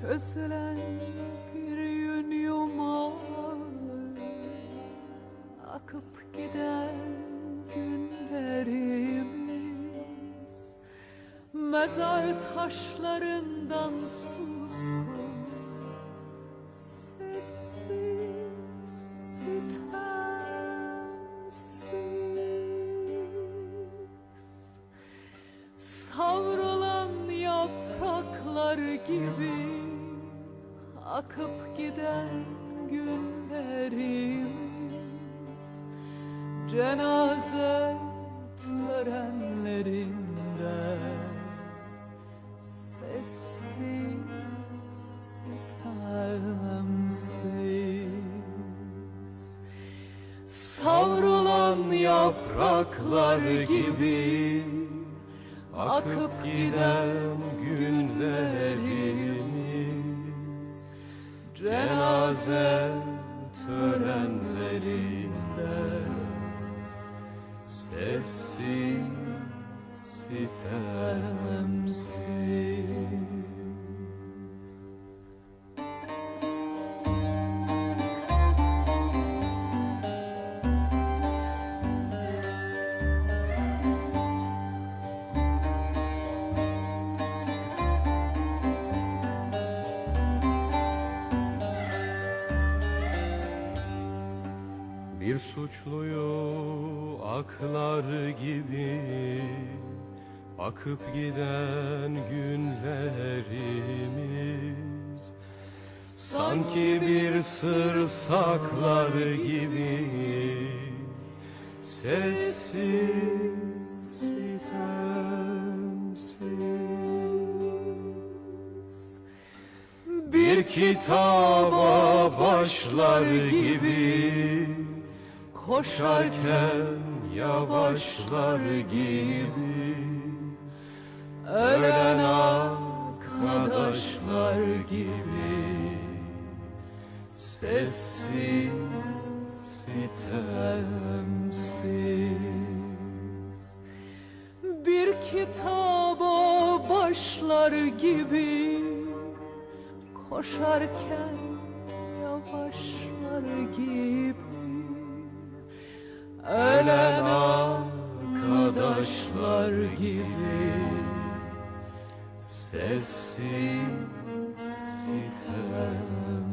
Çözülen bir yün yumağı Akıp giden günlerimiz. Mezar taşlarından suskun Sessiz, sitemsiz Savrulan yapraklar gibi Akıp giden günlerimiz Cenaze törenlerinde Sessiz, sitemsiz Savrulan yapraklar gibi Akıp giden günlerimiz Cenaze törenlerinde Sessiz, sitemsiz Bir suçluyu aklar gibi Akıp giden günlerimiz. Sanki bir sır saklar gibi Sessiz, sitemsiz. Bir kitaba başlar gibi Koşarken yavaşlar gibi. Ölen arkadaşlar gibi. Sessiz, sitemsiz. Bir kitaba başlar gibi Koşarken yavaşlar gibi Sessiz, sitemsiz